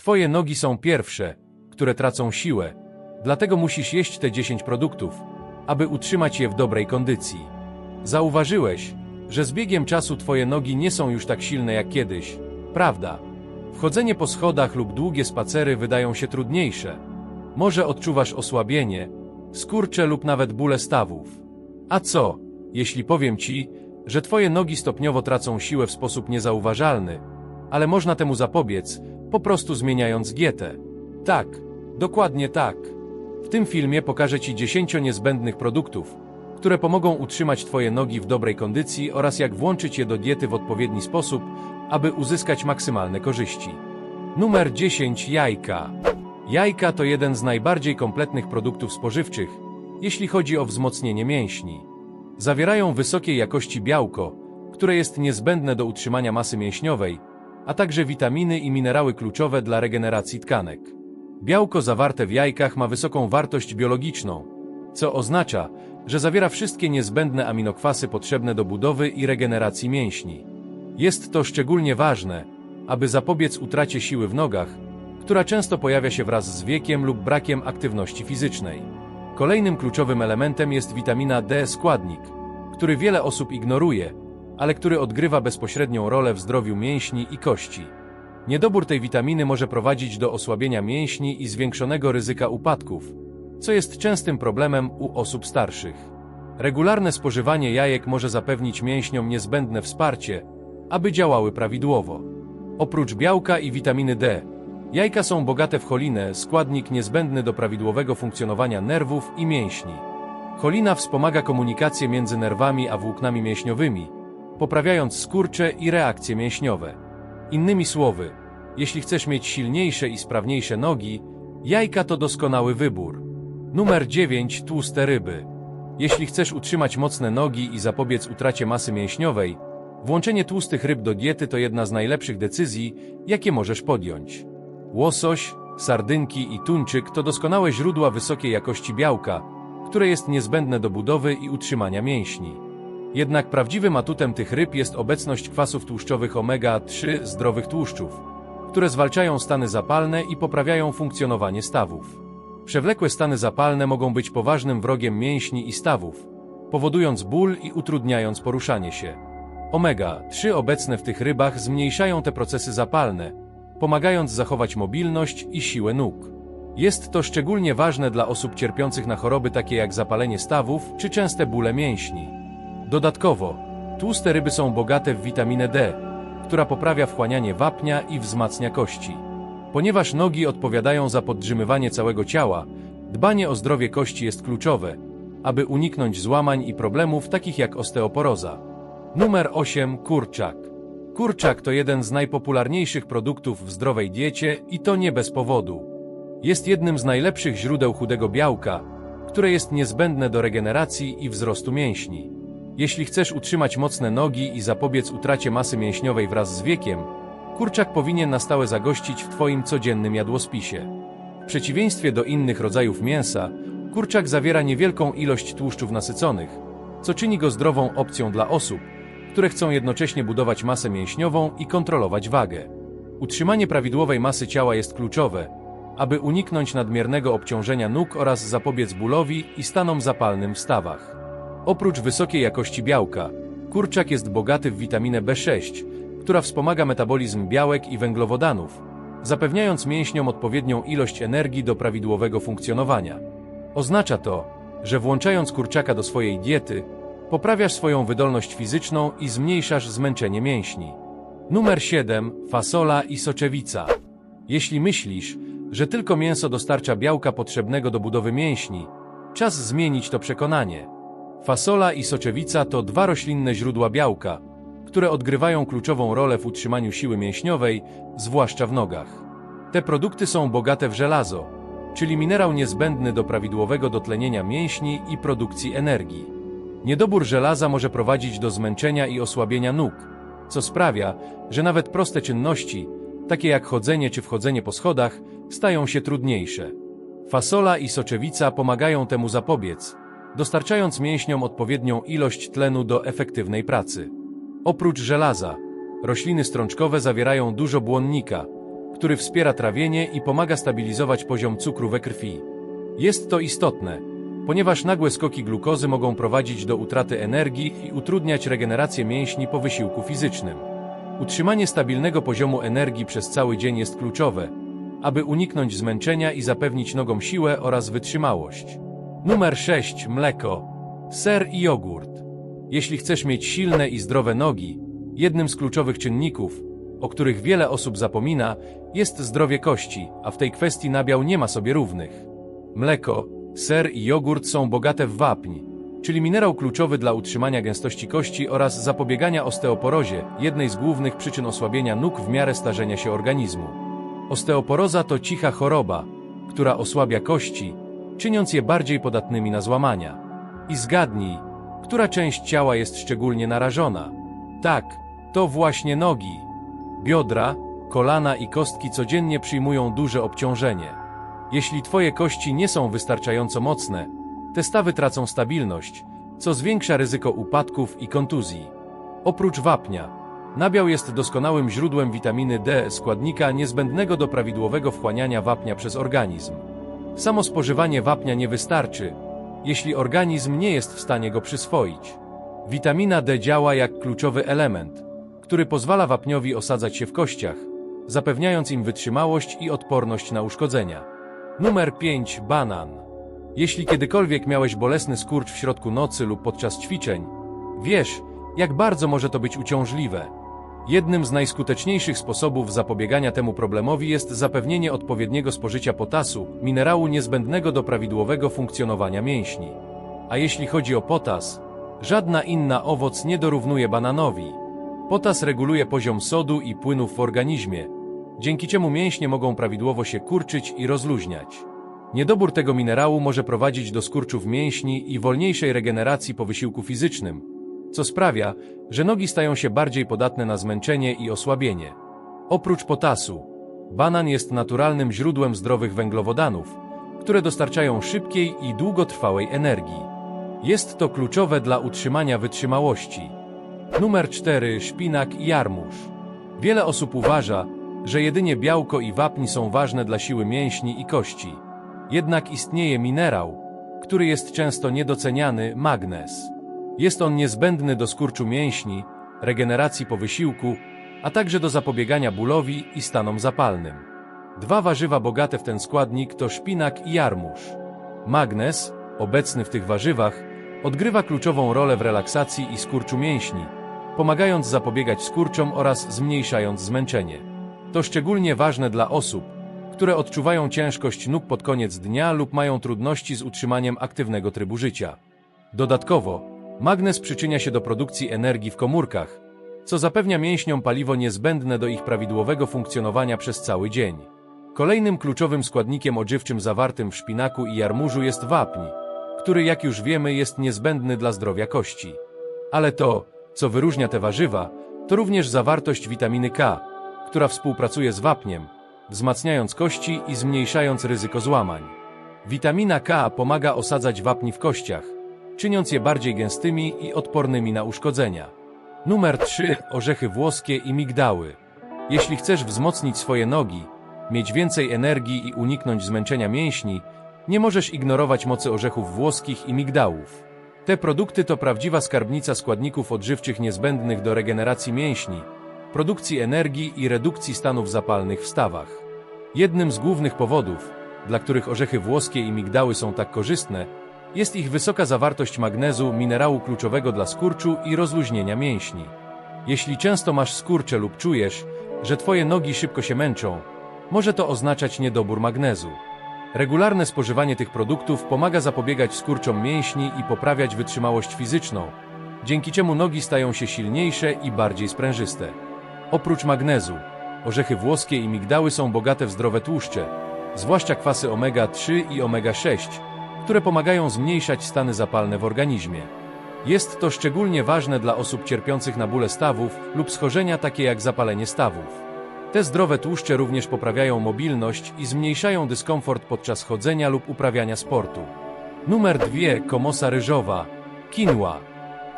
Twoje nogi są pierwsze, które tracą siłę, dlatego musisz jeść te 10 produktów, aby utrzymać je w dobrej kondycji. Zauważyłeś, że z biegiem czasu twoje nogi nie są już tak silne jak kiedyś, prawda? Wchodzenie po schodach lub długie spacery wydają się trudniejsze. Może odczuwasz osłabienie, skurcze lub nawet bóle stawów. A co, jeśli powiem ci, że twoje nogi stopniowo tracą siłę w sposób niezauważalny, ale można temu zapobiec, po prostu zmieniając dietę. Tak, dokładnie tak. W tym filmie pokażę Ci 10 niezbędnych produktów, które pomogą utrzymać Twoje nogi w dobrej kondycji oraz jak włączyć je do diety w odpowiedni sposób, aby uzyskać maksymalne korzyści. Numer 10 jajka. Jajka to jeden z najbardziej kompletnych produktów spożywczych, jeśli chodzi o wzmocnienie mięśni. Zawierają wysokiej jakości białko, które jest niezbędne do utrzymania masy mięśniowej, a także witaminy i minerały kluczowe dla regeneracji tkanek. Białko zawarte w jajkach ma wysoką wartość biologiczną, co oznacza, że zawiera wszystkie niezbędne aminokwasy potrzebne do budowy i regeneracji mięśni. Jest to szczególnie ważne, aby zapobiec utracie siły w nogach, która często pojawia się wraz z wiekiem lub brakiem aktywności fizycznej. Kolejnym kluczowym elementem jest witamina D składnik, który wiele osób ignoruje, ale który odgrywa bezpośrednią rolę w zdrowiu mięśni i kości. Niedobór tej witaminy może prowadzić do osłabienia mięśni i zwiększonego ryzyka upadków, co jest częstym problemem u osób starszych. Regularne spożywanie jajek może zapewnić mięśniom niezbędne wsparcie, aby działały prawidłowo. Oprócz białka i witaminy D, jajka są bogate w cholinę, składnik niezbędny do prawidłowego funkcjonowania nerwów i mięśni. Cholina wspomaga komunikację między nerwami a włóknami mięśniowymi, poprawiając skurcze i reakcje mięśniowe. Innymi słowy, jeśli chcesz mieć silniejsze i sprawniejsze nogi, jajka to doskonały wybór. Numer 9. Tłuste ryby. Jeśli chcesz utrzymać mocne nogi i zapobiec utracie masy mięśniowej, włączenie tłustych ryb do diety to jedna z najlepszych decyzji, jakie możesz podjąć. Łosoś, sardynki i tuńczyk to doskonałe źródła wysokiej jakości białka, które jest niezbędne do budowy i utrzymania mięśni. Jednak prawdziwym atutem tych ryb jest obecność kwasów tłuszczowych omega-3 zdrowych tłuszczów, które zwalczają stany zapalne i poprawiają funkcjonowanie stawów. Przewlekłe stany zapalne mogą być poważnym wrogiem mięśni i stawów, powodując ból i utrudniając poruszanie się. Omega-3 obecne w tych rybach zmniejszają te procesy zapalne, pomagając zachować mobilność i siłę nóg. Jest to szczególnie ważne dla osób cierpiących na choroby takie jak zapalenie stawów czy częste bóle mięśni. Dodatkowo, tłuste ryby są bogate w witaminę D, która poprawia wchłanianie wapnia i wzmacnia kości. Ponieważ nogi odpowiadają za podtrzymywanie całego ciała, dbanie o zdrowie kości jest kluczowe, aby uniknąć złamań i problemów takich jak osteoporoza. Numer 8. Kurczak. Kurczak to jeden z najpopularniejszych produktów w zdrowej diecie i to nie bez powodu. Jest jednym z najlepszych źródeł chudego białka, które jest niezbędne do regeneracji i wzrostu mięśni. Jeśli chcesz utrzymać mocne nogi i zapobiec utracie masy mięśniowej wraz z wiekiem, kurczak powinien na stałe zagościć w Twoim codziennym jadłospisie. W przeciwieństwie do innych rodzajów mięsa, kurczak zawiera niewielką ilość tłuszczów nasyconych, co czyni go zdrową opcją dla osób, które chcą jednocześnie budować masę mięśniową i kontrolować wagę. Utrzymanie prawidłowej masy ciała jest kluczowe, aby uniknąć nadmiernego obciążenia nóg oraz zapobiec bólowi i stanom zapalnym w stawach. Oprócz wysokiej jakości białka, kurczak jest bogaty w witaminę B6, która wspomaga metabolizm białek i węglowodanów, zapewniając mięśniom odpowiednią ilość energii do prawidłowego funkcjonowania. Oznacza to, że włączając kurczaka do swojej diety, poprawiasz swoją wydolność fizyczną i zmniejszasz zmęczenie mięśni. Numer 7. Fasola i soczewica. Jeśli myślisz, że tylko mięso dostarcza białka potrzebnego do budowy mięśni, czas zmienić to przekonanie. Fasola i soczewica to dwa roślinne źródła białka, które odgrywają kluczową rolę w utrzymaniu siły mięśniowej, zwłaszcza w nogach. Te produkty są bogate w żelazo, czyli minerał niezbędny do prawidłowego dotlenienia mięśni i produkcji energii. Niedobór żelaza może prowadzić do zmęczenia i osłabienia nóg, co sprawia, że nawet proste czynności, takie jak chodzenie czy wchodzenie po schodach, stają się trudniejsze. Fasola i soczewica pomagają temu zapobiec, dostarczając mięśniom odpowiednią ilość tlenu do efektywnej pracy. Oprócz żelaza, rośliny strączkowe zawierają dużo błonnika, który wspiera trawienie i pomaga stabilizować poziom cukru we krwi. Jest to istotne, ponieważ nagłe skoki glukozy mogą prowadzić do utraty energii i utrudniać regenerację mięśni po wysiłku fizycznym. Utrzymanie stabilnego poziomu energii przez cały dzień jest kluczowe, aby uniknąć zmęczenia i zapewnić nogom siłę oraz wytrzymałość. Numer 6. Mleko, ser i jogurt. Jeśli chcesz mieć silne i zdrowe nogi, jednym z kluczowych czynników, o których wiele osób zapomina, jest zdrowie kości, a w tej kwestii nabiał nie ma sobie równych. Mleko, ser i jogurt są bogate w wapń, czyli minerał kluczowy dla utrzymania gęstości kości oraz zapobiegania osteoporozie, jednej z głównych przyczyn osłabienia nóg w miarę starzenia się organizmu. Osteoporoza to cicha choroba, która osłabia kości, czyniąc je bardziej podatnymi na złamania. I zgadnij, która część ciała jest szczególnie narażona? Tak, to właśnie nogi. Biodra, kolana i kostki codziennie przyjmują duże obciążenie. Jeśli twoje kości nie są wystarczająco mocne, te stawy tracą stabilność, co zwiększa ryzyko upadków i kontuzji. Oprócz wapnia, nabiał jest doskonałym źródłem witaminy D, składnika niezbędnego do prawidłowego wchłaniania wapnia przez organizm. Samo spożywanie wapnia nie wystarczy, jeśli organizm nie jest w stanie go przyswoić. Witamina D działa jak kluczowy element, który pozwala wapniowi osadzać się w kościach, zapewniając im wytrzymałość i odporność na uszkodzenia. Numer 5. Banan. Jeśli kiedykolwiek miałeś bolesny skurcz w środku nocy lub podczas ćwiczeń, wiesz, jak bardzo może to być uciążliwe. Jednym z najskuteczniejszych sposobów zapobiegania temu problemowi jest zapewnienie odpowiedniego spożycia potasu, minerału niezbędnego do prawidłowego funkcjonowania mięśni. A jeśli chodzi o potas, żadna inna owoc nie dorównuje bananowi. Potas reguluje poziom sodu i płynów w organizmie, dzięki czemu mięśnie mogą prawidłowo się kurczyć i rozluźniać. Niedobór tego minerału może prowadzić do skurczów mięśni i wolniejszej regeneracji po wysiłku fizycznym, co sprawia, że nogi stają się bardziej podatne na zmęczenie i osłabienie. Oprócz potasu, banan jest naturalnym źródłem zdrowych węglowodanów, które dostarczają szybkiej i długotrwałej energii. Jest to kluczowe dla utrzymania wytrzymałości. Numer 4. Szpinak i jarmuż. Wiele osób uważa, że jedynie białko i wapń są ważne dla siły mięśni i kości. Jednak istnieje minerał, który jest często niedoceniany magnez. Jest on niezbędny do skurczu mięśni, regeneracji po wysiłku, a także do zapobiegania bólowi i stanom zapalnym. Dwa warzywa bogate w ten składnik to szpinak i jarmuż. Magnez, obecny w tych warzywach, odgrywa kluczową rolę w relaksacji i skurczu mięśni, pomagając zapobiegać skurczom oraz zmniejszając zmęczenie. To szczególnie ważne dla osób, które odczuwają ciężkość nóg pod koniec dnia lub mają trudności z utrzymaniem aktywnego trybu życia. Dodatkowo, magnez przyczynia się do produkcji energii w komórkach, co zapewnia mięśniom paliwo niezbędne do ich prawidłowego funkcjonowania przez cały dzień. Kolejnym kluczowym składnikiem odżywczym zawartym w szpinaku i jarmużu jest wapń, który jak już wiemy jest niezbędny dla zdrowia kości. Ale to, co wyróżnia te warzywa, to również zawartość witaminy K, która współpracuje z wapniem, wzmacniając kości i zmniejszając ryzyko złamań. Witamina K pomaga osadzać wapni w kościach, czyniąc je bardziej gęstymi i odpornymi na uszkodzenia. Numer 3. Orzechy włoskie i migdały. Jeśli chcesz wzmocnić swoje nogi, mieć więcej energii i uniknąć zmęczenia mięśni, nie możesz ignorować mocy orzechów włoskich i migdałów. Te produkty to prawdziwa skarbnica składników odżywczych niezbędnych do regeneracji mięśni, produkcji energii i redukcji stanów zapalnych w stawach. Jednym z głównych powodów, dla których orzechy włoskie i migdały są tak korzystne, jest ich wysoka zawartość magnezu, minerału kluczowego dla skurczu i rozluźnienia mięśni. Jeśli często masz skurcze lub czujesz, że twoje nogi szybko się męczą, może to oznaczać niedobór magnezu. Regularne spożywanie tych produktów pomaga zapobiegać skurczom mięśni i poprawiać wytrzymałość fizyczną, dzięki czemu nogi stają się silniejsze i bardziej sprężyste. Oprócz magnezu, orzechy włoskie i migdały są bogate w zdrowe tłuszcze, zwłaszcza kwasy omega-3 i omega-6, które pomagają zmniejszać stany zapalne w organizmie. Jest to szczególnie ważne dla osób cierpiących na bóle stawów lub schorzenia takie jak zapalenie stawów. Te zdrowe tłuszcze również poprawiają mobilność i zmniejszają dyskomfort podczas chodzenia lub uprawiania sportu. Numer 2. Komosa ryżowa. Quinoa.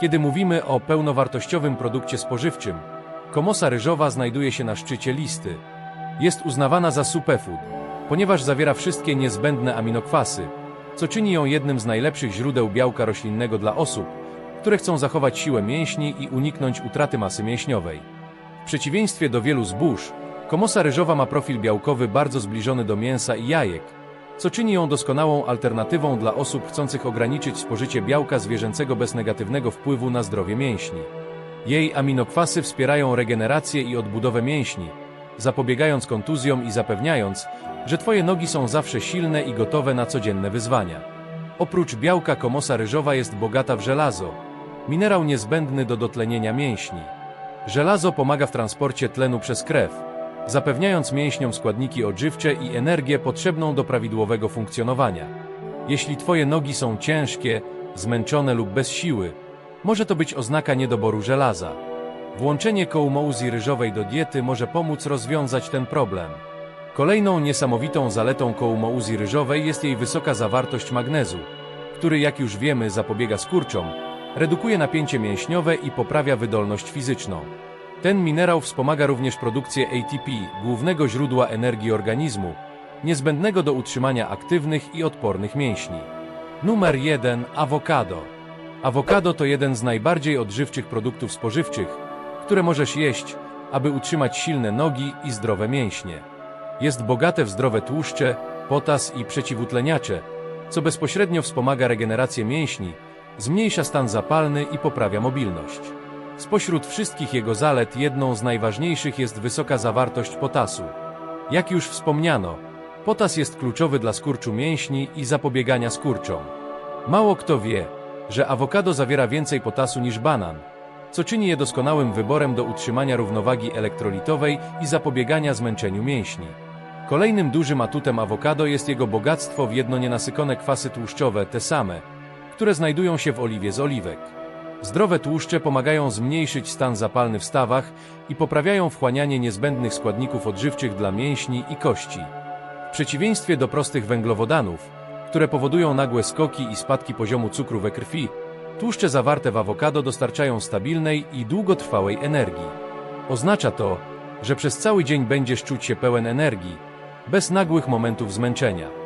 Kiedy mówimy o pełnowartościowym produkcie spożywczym, komosa ryżowa znajduje się na szczycie listy. Jest uznawana za superfood, ponieważ zawiera wszystkie niezbędne aminokwasy, co czyni ją jednym z najlepszych źródeł białka roślinnego dla osób, które chcą zachować siłę mięśni i uniknąć utraty masy mięśniowej. W przeciwieństwie do wielu zbóż, komosa ryżowa ma profil białkowy bardzo zbliżony do mięsa i jajek, co czyni ją doskonałą alternatywą dla osób chcących ograniczyć spożycie białka zwierzęcego bez negatywnego wpływu na zdrowie mięśni. Jej aminokwasy wspierają regenerację i odbudowę mięśni, zapobiegając kontuzjom i zapewniając, że Twoje nogi są zawsze silne i gotowe na codzienne wyzwania. Oprócz białka komosa ryżowa jest bogata w żelazo, minerał niezbędny do dotlenienia mięśni. Żelazo pomaga w transporcie tlenu przez krew, zapewniając mięśniom składniki odżywcze i energię potrzebną do prawidłowego funkcjonowania. Jeśli Twoje nogi są ciężkie, zmęczone lub bez siły, może to być oznaka niedoboru żelaza. Włączenie kołmouzji ryżowej do diety może pomóc rozwiązać ten problem. Kolejną niesamowitą zaletą kołmouzji ryżowej jest jej wysoka zawartość magnezu, który jak już wiemy zapobiega skurczom, redukuje napięcie mięśniowe i poprawia wydolność fizyczną. Ten minerał wspomaga również produkcję ATP, głównego źródła energii organizmu, niezbędnego do utrzymania aktywnych i odpornych mięśni. Numer 1. Awokado. Awokado to jeden z najbardziej odżywczych produktów spożywczych, które możesz jeść, aby utrzymać silne nogi i zdrowe mięśnie. Jest bogate w zdrowe tłuszcze, potas i przeciwutleniacze, co bezpośrednio wspomaga regenerację mięśni, zmniejsza stan zapalny i poprawia mobilność. Spośród wszystkich jego zalet jedną z najważniejszych jest wysoka zawartość potasu. Jak już wspomniano, potas jest kluczowy dla skurczu mięśni i zapobiegania skurczom. Mało kto wie, że awokado zawiera więcej potasu niż banan, co czyni je doskonałym wyborem do utrzymania równowagi elektrolitowej i zapobiegania zmęczeniu mięśni. Kolejnym dużym atutem awokado jest jego bogactwo w jedno nienasycone kwasy tłuszczowe, te same, które znajdują się w oliwie z oliwek. Zdrowe tłuszcze pomagają zmniejszyć stan zapalny w stawach i poprawiają wchłanianie niezbędnych składników odżywczych dla mięśni i kości. W przeciwieństwie do prostych węglowodanów, które powodują nagłe skoki i spadki poziomu cukru we krwi, tłuszcze zawarte w awokado dostarczają stabilnej i długotrwałej energii. Oznacza to, że przez cały dzień będziesz czuć się pełen energii, bez nagłych momentów zmęczenia.